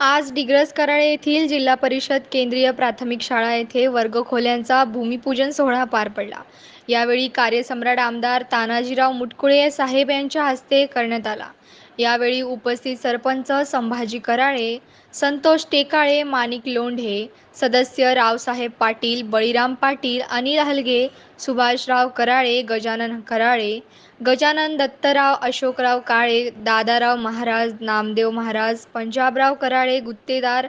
आज डिग्रस कराळे येथील जिल्हा परिषद केंद्रीय प्राथमिक शाळा येथे वर्गखोल्यांचा भूमिपूजन सोहळा पार पडला. यावेळी कार्यसम्राट आमदार तानाजीराव मुटकुळे साहेब यांच्या हस्ते करण्यात आला. यावेळी उपस्थित सरपंच संभाजी कराळे संतोष टेकाळे माणिक लोंढे सदस्य रावसाहेब पाटील बळीराम पाटील अनिल हलगे सुभाषराव कराळे गजानन कराळे गजानन दत्तराव अशोकराव काळे दादाराव महाराज नामदेव महाराज पंजाबराव कराळे गुत्तेदार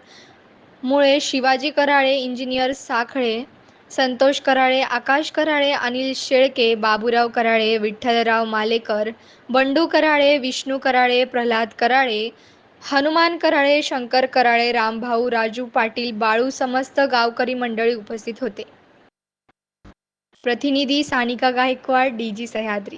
मुळे शिवाजी कराळे इंजिनियर साखळे संतोष कराळे आकाश कराळे अनिल शेळके बाबूराव कराळे विठ्ठलराव मालेकर बंडू कराळे विष्णू कराळे प्रल्हाद कराळे हनुमान कराळे शंकर कराळे रामभाऊ राजू पाटील बाळू समस्त गावकरी मंडळी उपस्थित होते. प्रतिनिधी Sanika Gaikwad D G Sahyadri.